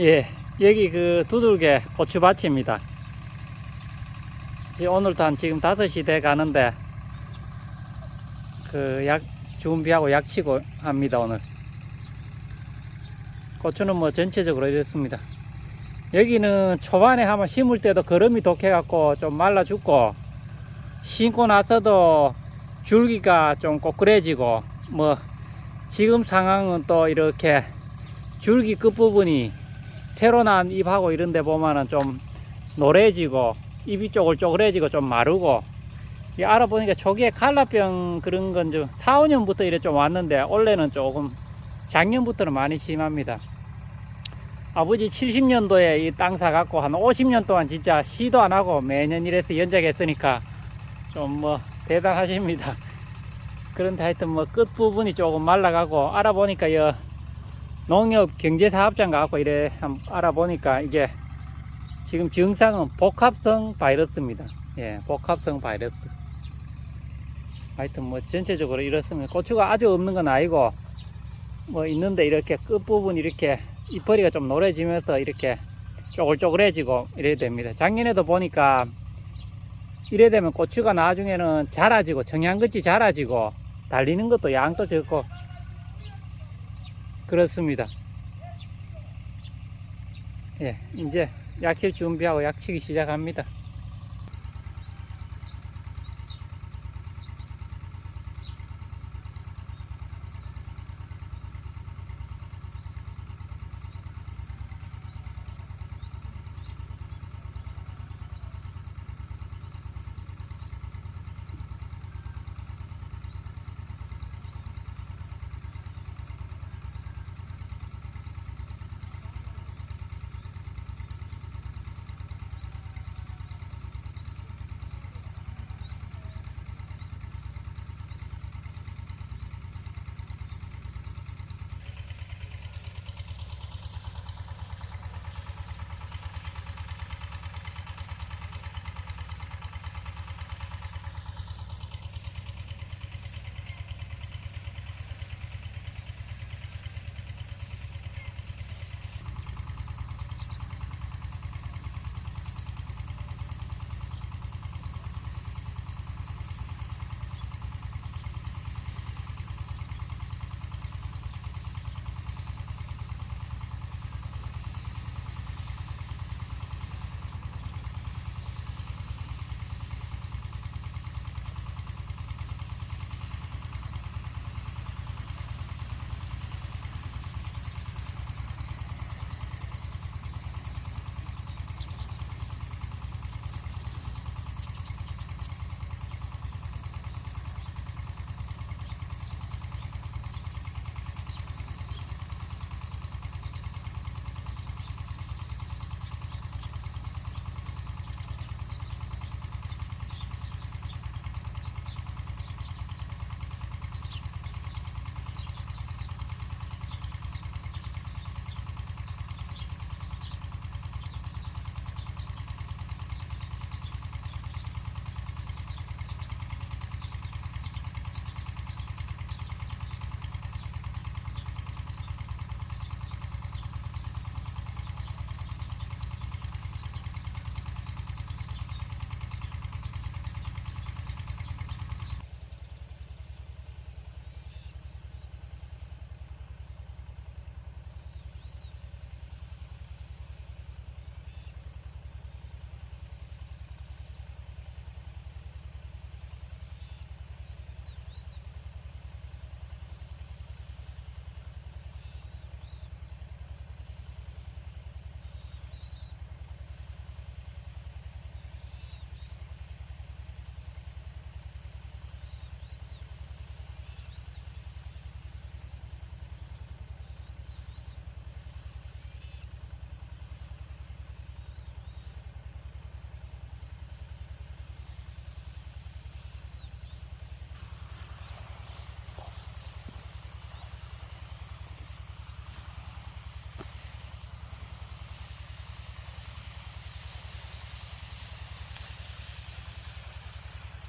예, 여기 그 두들개 고추밭입니다. 오늘도 한 지금 5시 돼 가는데 그 약 준비하고 약 치고 합니다, 오늘. 고추는 뭐 전체적으로 이렇습니다. 여기는 초반에 한번 심을 때도 거름이 독해갖고 좀 말라 죽고 심고 나서도 줄기가 좀 꼬꾸래지고 뭐 지금 상황은 또 이렇게 줄기 끝부분이 새로 난 잎하고 이런 데 보면은 좀 노래지고 잎이 쪼글쪼글해지고 좀 마르고 이 알아보니까 초기에 칼라병 그런 건 좀 4, 5년부터 이래 좀 왔는데 올해는 조금 작년부터는 많이 심합니다. 아버지 70년도에 이 땅 사갖고 한 50년 동안 진짜 시도 안 하고 매년 이래서 연작했으니까 좀 뭐 대단하십니다. 그런데 하여튼 뭐 끝부분이 조금 말라가고 알아보니까 여 농협 경제사업장 가갖고 이래 알아보니까 이게 지금 증상은 복합성 바이러스입니다. 예, 복합성 바이러스. 하여튼 뭐 전체적으로 이렇습니다. 고추가 아주 없는 건 아니고 뭐 있는데 이렇게 끝부분 이렇게 잎허리가 좀 노래지면서 이렇게 쪼글쪼글해지고 이래야 됩니다. 작년에도 보니까 이래 되면 고추가 나중에는 자라지고 청양끝이 자라지고 달리는 것도 양도 적고 그렇습니다. 예, 이제 약칠 준비하고 약치기 시작합니다.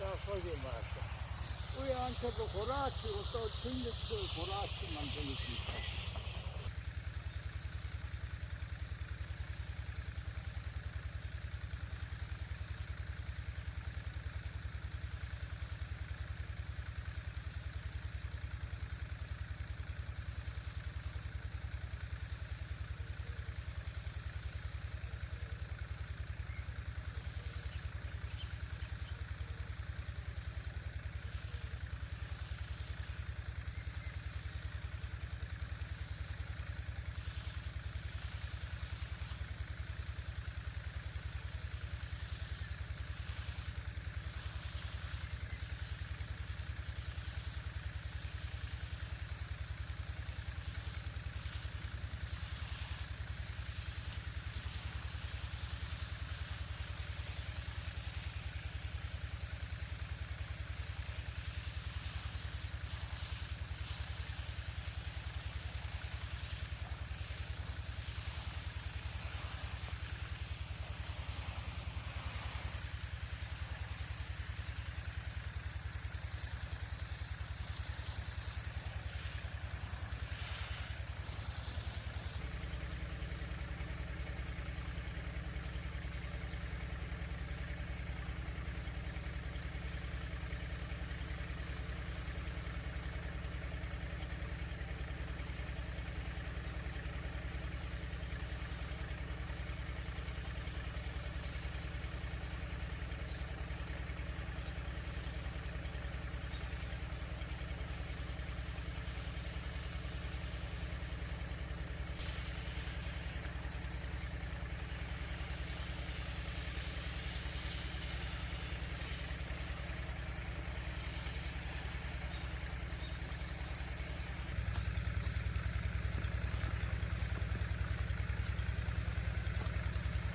자, 거기 맞다. 우리한테도 고라치고 또 전력도 고라치 만들었습니다.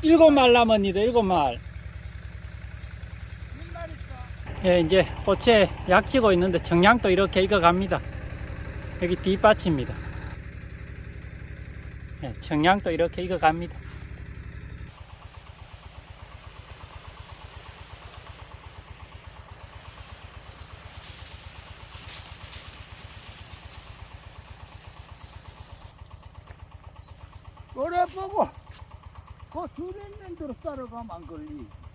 일곱 말 남았니다, 일곱 말. 예, 이제 꽃에 약치고 있는데 정량도 이렇게 익어갑니다. 여기 뒷밭입니다. 예, 정량도 이렇게 익어갑니다. 노래 보고 그 줄에 있는 대로 따라가면 안 걸리.